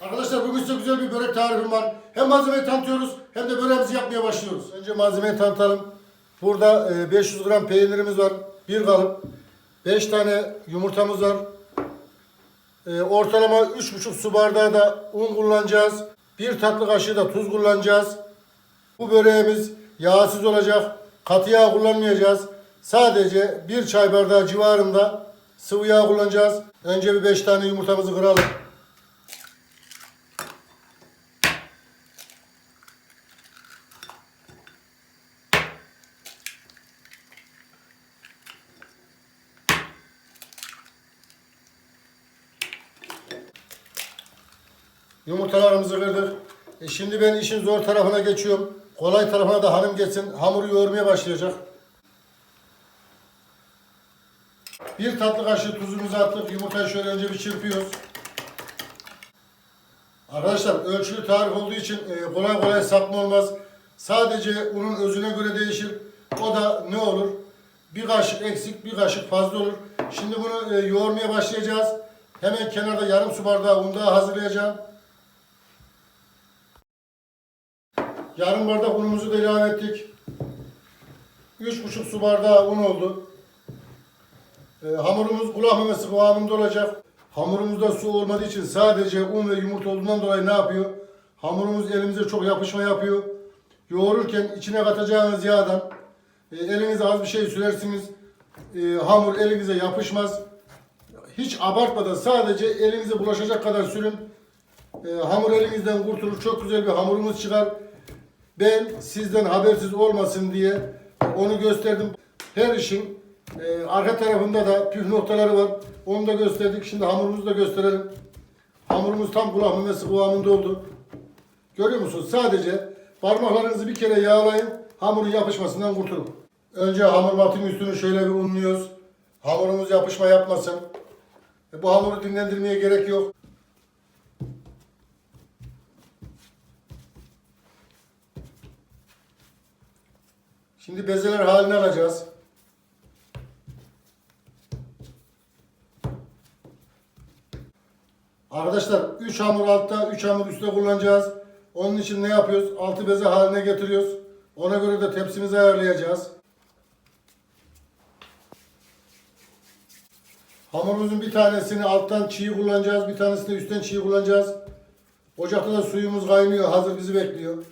Arkadaşlar bugün size güzel bir börek tarifim var. Hem malzemeyi tanıtıyoruz hem de böreğimizi yapmaya başlıyoruz. Önce malzemeyi tanıtalım. Burada e, 500 gram peynirimiz var. Bir kalıp. 5 tane yumurtamız var. E, Ortalama 3,5 su bardağı da un kullanacağız. Bir tatlı kaşığı da tuz kullanacağız. Bu böreğimiz yağsız olacak. Katı yağ kullanmayacağız. Sadece bir çay bardağı civarında sıvı yağ kullanacağız. Önce bir 5 tane yumurtamızı kıralım. Yumurtalarımızı kırdık. E şimdi ben işin zor tarafına geçiyorum. Kolay tarafına da hanım geçsin. Hamuru yoğurmaya başlayacak. Bir tatlı kaşığı tuzumuzu attık. Yumurtayı şöyle önce bir çırpıyoruz. Arkadaşlar ölçülü tarif olduğu için e, kolay kolay sapma olmaz. Sadece unun özüne göre değişir. O da ne olur? Bir kaşık eksik, bir kaşık fazla olur. Şimdi bunu e, yoğurmaya başlayacağız. Hemen kenarda yarım su bardağı un daha hazırlayacağım. Yarım bardak unumuzu da ilave ettik. 3,5 su bardağı un oldu. Ee, hamurumuz kulak memesi kıvamında olacak. Hamurumuzda su olmadığı için sadece un ve yumurta olduğundan dolayı ne yapıyor? Hamurumuz elimize çok yapışma yapıyor. Yoğururken içine katacağınız yağdan e, elinize az bir şey sürersiniz. E, hamur elinize yapışmaz. Hiç abartmadan sadece elinize bulaşacak kadar sürün. E, hamur elinizden kurtulur. Çok güzel bir hamurumuz çıkar. Ben sizden habersiz olmasın diye onu gösterdim. Her işin e, arka tarafında da püf noktaları var. Onu da gösterdik. Şimdi hamurumuzu da gösterelim. Hamurumuz tam kulak memesi kıvamında oldu. Görüyor musunuz? Sadece parmaklarınızı bir kere yağlayın. Hamurun yapışmasından kurtulun. Önce hamur matın üstünü şöyle bir unluyoruz. Hamurumuz yapışma yapmasın. E, bu hamuru dinlendirmeye gerek yok. Şimdi bezeler haline alacağız. Arkadaşlar 3 hamur altta 3 hamur üstte kullanacağız. Onun için ne yapıyoruz? 6 beze haline getiriyoruz. Ona göre de tepsimizi ayarlayacağız. Hamurumuzun bir tanesini alttan çiğ kullanacağız. Bir tanesini üstten çiğ kullanacağız. Ocakta da suyumuz kaynıyor. Hazır bizi bekliyor.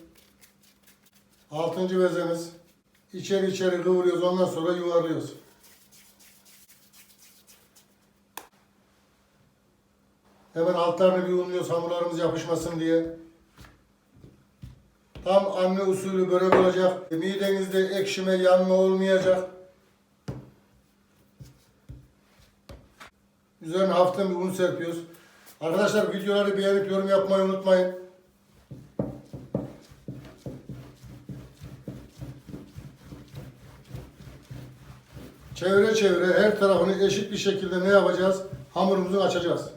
Altıncı bezemiz. İçeri içeri kıvırıyoruz. Ondan sonra yuvarlıyoruz. Hemen altlarını bir unluyoruz hamurlarımız yapışmasın diye. Tam anne usulü börek olacak. Midenizde ekşime, yanma olmayacak. Üzerine hafiften bir un serpiyoruz. Arkadaşlar videoları beğenip yorum yapmayı unutmayın. Çevre çevre her tarafını eşit bir şekilde ne yapacağız? Hamurumuzu açacağız.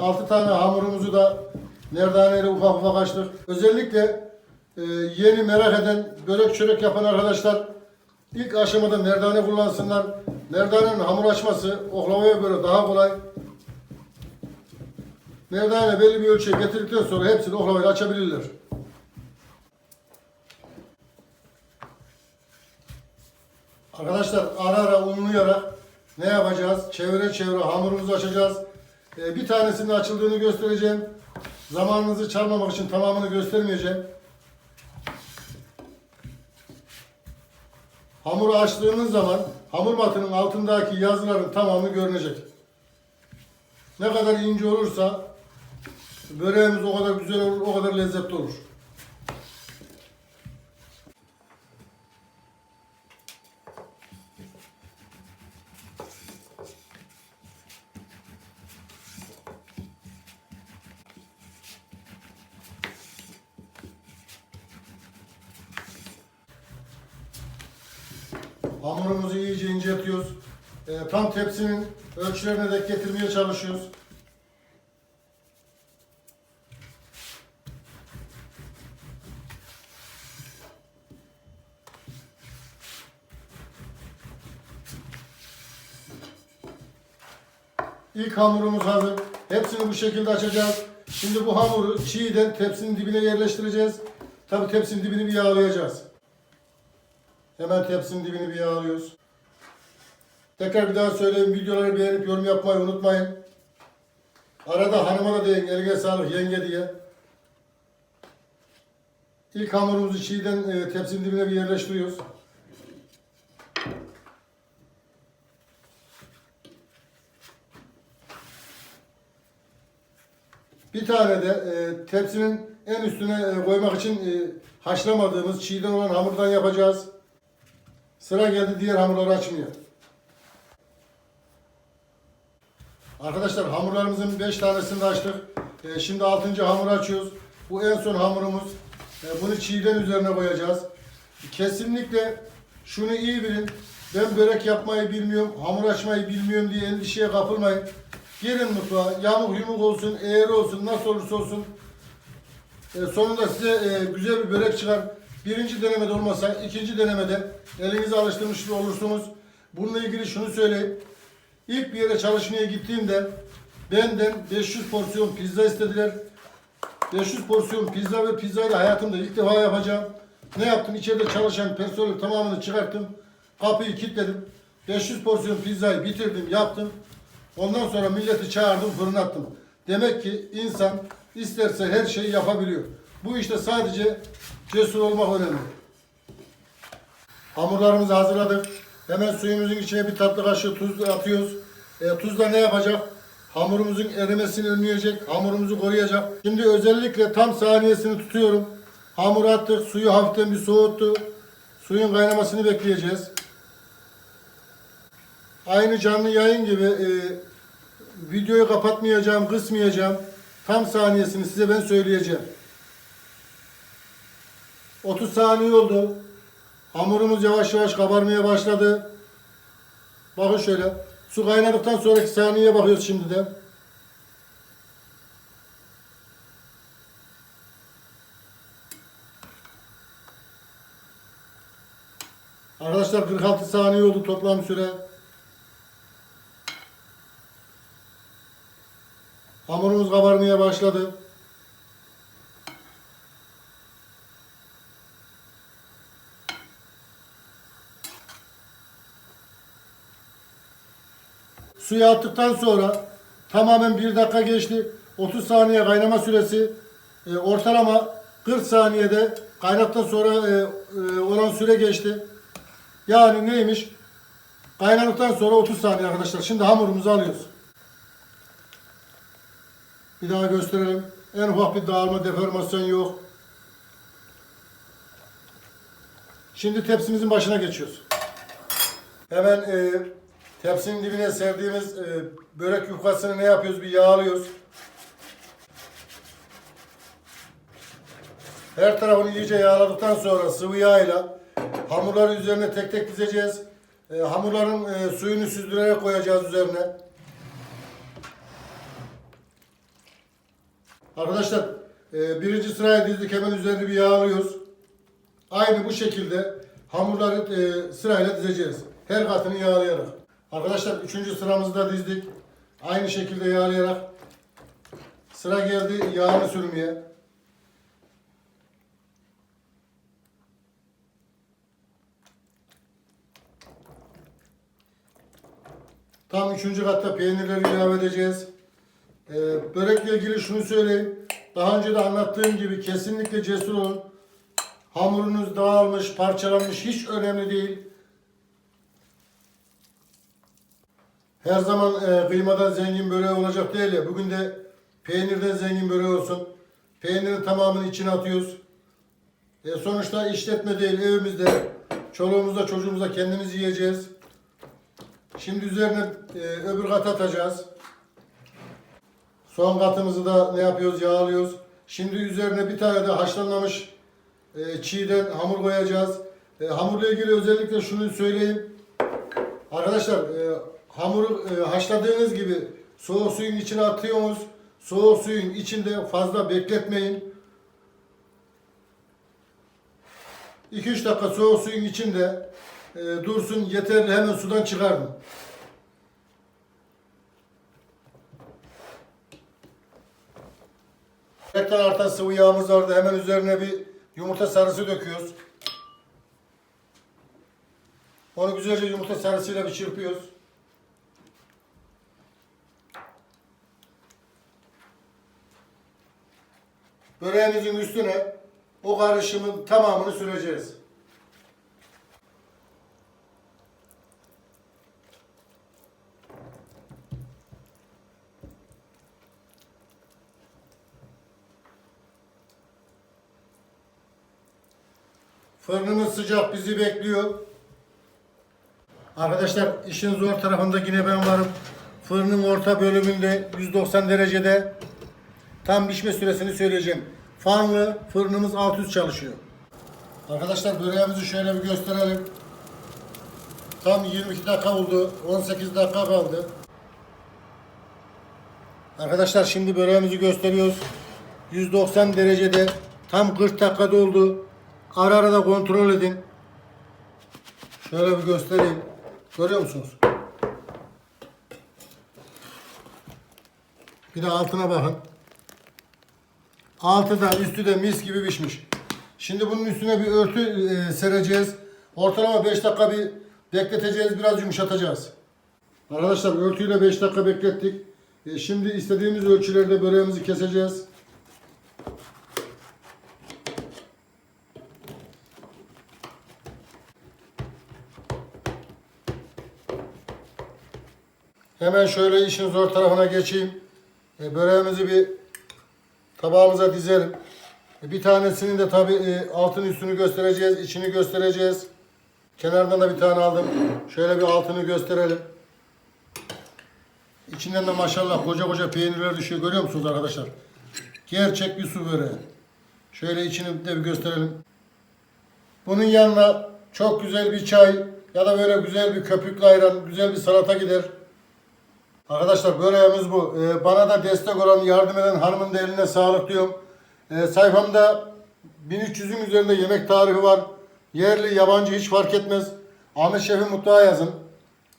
6 tane hamurumuzu da nerdaneyle ufak ufak açtık. Özellikle e, yeni merak eden börek çörek yapan arkadaşlar ilk aşamada merdane kullansınlar. Merdanenin hamur açması oklavaya göre daha kolay. Merdane belli bir ölçüye getirdikten sonra hepsini oklavayla açabilirler. Arkadaşlar ara ara unlayarak ne yapacağız? Çevre çevre hamurumuzu açacağız. Ee, bir tanesinin açıldığını göstereceğim. Zamanınızı çalmamak için tamamını göstermeyeceğim. Hamuru açtığınız zaman hamur matının altındaki yazıların tamamı görünecek. Ne kadar ince olursa böreğimiz o kadar güzel olur, o kadar lezzetli olur. Hamurumuzu iyice inceltiyoruz. Ee, tam tepsinin ölçülerine dek getirmeye çalışıyoruz. İlk hamurumuz hazır. Hepsini bu şekilde açacağız. Şimdi bu hamuru çiğden tepsinin dibine yerleştireceğiz. Tabi tepsinin dibini bir yağlayacağız. Hemen tepsinin dibini bir yağlıyoruz. Tekrar bir daha söyleyeyim. Videoları beğenip yorum yapmayı unutmayın. Arada hanıma da deyin eline sağlık yenge diye. İlk hamurumuzu çiğden e, tepsinin dibine bir yerleştiriyoruz. Bir tane de e, tepsinin en üstüne e, koymak için e, haşlamadığımız çiğden olan hamurdan yapacağız. Sıra geldi diğer hamurları açmaya. Arkadaşlar hamurlarımızın 5 tanesini açtık. E, şimdi 6. hamuru açıyoruz. Bu en son hamurumuz. E, bunu çiğden üzerine koyacağız. Kesinlikle şunu iyi bilin. Ben börek yapmayı bilmiyorum, hamur açmayı bilmiyorum diye endişeye kapılmayın. Girin mutfağa, yamuk yumuk olsun, eğri olsun, nasıl olursa olsun. E, sonunda size e, güzel bir börek çıkar. Birinci denemede olmasa ikinci denemede elinizi alıştırmış olursunuz. Bununla ilgili şunu söyleyeyim. İlk bir yere çalışmaya gittiğimde benden 500 porsiyon pizza istediler. 500 porsiyon pizza ve pizzayı da hayatımda ilk defa yapacağım. Ne yaptım? İçeride çalışan personel tamamını çıkarttım. Kapıyı kilitledim. 500 porsiyon pizzayı bitirdim, yaptım. Ondan sonra milleti çağırdım, fırına attım. Demek ki insan isterse her şeyi yapabiliyor. Bu işte sadece cesur olmak önemli. Hamurlarımızı hazırladık. Hemen suyumuzun içine bir tatlı kaşığı tuz atıyoruz. E, tuz da ne yapacak? Hamurumuzun erimesini önleyecek, hamurumuzu koruyacak. Şimdi özellikle tam saniyesini tutuyorum. Hamuru attık, suyu hafiften bir soğuttu. Suyun kaynamasını bekleyeceğiz. Aynı canlı yayın gibi e, videoyu kapatmayacağım, kısmayacağım. Tam saniyesini size ben söyleyeceğim. 30 saniye oldu. Hamurumuz yavaş yavaş kabarmaya başladı. Bakın şöyle. Su kaynadıktan sonraki saniyeye bakıyoruz şimdi de. Arkadaşlar 46 saniye oldu toplam süre. Hamurumuz kabarmaya başladı. Suyu attıktan sonra tamamen bir dakika geçti. 30 saniye kaynama süresi e, ortalama 40 saniyede kaynaktan sonra e, e, olan süre geçti. Yani neymiş? Kaynadıktan sonra 30 saniye arkadaşlar. Şimdi hamurumuzu alıyoruz. Bir daha gösterelim. En ufak bir dağılma, deformasyon yok. Şimdi tepsimizin başına geçiyoruz. Hemen e, tepsinin dibine serdiğimiz e, börek yufkasını ne yapıyoruz? Bir yağlıyoruz. Her tarafını iyice yağladıktan sonra sıvı yağ ile hamurları üzerine tek tek dizeceğiz. E, hamurların e, suyunu süzdürerek koyacağız üzerine. Arkadaşlar e, birinci sıraya dizdik hemen üzerine bir yağlıyoruz. Aynı bu şekilde hamurları e, sırayla dizeceğiz. Her katını yağlayarak. Arkadaşlar üçüncü sıramızı da dizdik. Aynı şekilde yağlayarak. Sıra geldi yağını sürmeye. Tam üçüncü katta peynirleri ilave edeceğiz. Ee, börekle ilgili şunu söyleyeyim. Daha önce de anlattığım gibi kesinlikle cesur olun. Hamurunuz dağılmış, parçalanmış hiç önemli değil. Her zaman e, kıymadan zengin böreği olacak değil ya. Bugün de peynirden zengin böreği olsun. Peynirin tamamını içine atıyoruz. E, sonuçta işletme değil evimizde. Çoluğumuzla çocuğumuzla kendimiz yiyeceğiz. Şimdi üzerine e, öbür kat atacağız. Son katımızı da ne yapıyoruz? Yağlıyoruz. Şimdi üzerine bir tane de haşlanmamış e, çiğden hamur koyacağız. E, hamurla ilgili özellikle şunu söyleyeyim. Arkadaşlar e, hamuru e, haşladığınız gibi soğuk suyun içine atıyorsunuz. Soğuk suyun içinde fazla bekletmeyin. 2-3 dakika soğuk suyun içinde e, dursun yeterli hemen sudan çıkarın. Tekrar artan sıvı yağımız vardı. Hemen üzerine bir yumurta sarısı döküyoruz. Onu güzelce yumurta sarısıyla bir çırpıyoruz. Böreğimizin üstüne o karışımın tamamını süreceğiz. Fırınımız sıcak bizi bekliyor. Arkadaşlar işin zor tarafında yine ben varım. Fırının orta bölümünde 190 derecede tam pişme süresini söyleyeceğim. Fanlı fırınımız alt üst çalışıyor. Arkadaşlar böreğimizi şöyle bir gösterelim. Tam 22 dakika oldu. 18 dakika kaldı. Arkadaşlar şimdi böreğimizi gösteriyoruz. 190 derecede tam 40 dakikada oldu. Ara ara da kontrol edin. Şöyle bir göstereyim. Görüyor musunuz? Bir de altına bakın. Altı da üstü de mis gibi pişmiş. Şimdi bunun üstüne bir örtü e, sereceğiz. Ortalama 5 dakika bir bekleteceğiz. Biraz yumuşatacağız. Arkadaşlar örtüyle 5 dakika beklettik. E, şimdi istediğimiz ölçülerde böreğimizi keseceğiz. Hemen şöyle işin zor tarafına geçeyim. E, böreğimizi bir tabağımıza dizelim. Bir tanesinin de tabi e, altın üstünü göstereceğiz, içini göstereceğiz. Kenardan da bir tane aldım. Şöyle bir altını gösterelim. İçinden de maşallah koca koca peynirler düşüyor. Görüyor musunuz arkadaşlar? Gerçek bir su böreği. Şöyle içini de bir gösterelim. Bunun yanına çok güzel bir çay ya da böyle güzel bir köpüklü ayran, güzel bir salata gider. Arkadaşlar böreğimiz bu. Ee, bana da destek olan, yardım eden hanımın da eline sağlık diyorum. Ee, sayfamda 1300'ün üzerinde yemek tarifi var. Yerli, yabancı hiç fark etmez. Ahmet Şef'in mutfağı yazın.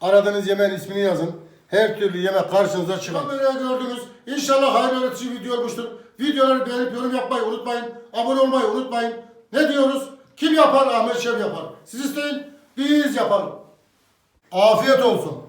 Aradığınız yemeğin ismini yazın. Her türlü yemek karşınıza çıkar. Böreği gördünüz. İnşallah hayırlı öğretici video olmuştur. Videoları beğenip yorum yapmayı unutmayın. Abone olmayı unutmayın. Ne diyoruz? Kim yapar? Ahmet Şef yapar. Siz isteyin, biz yapalım. Afiyet olsun.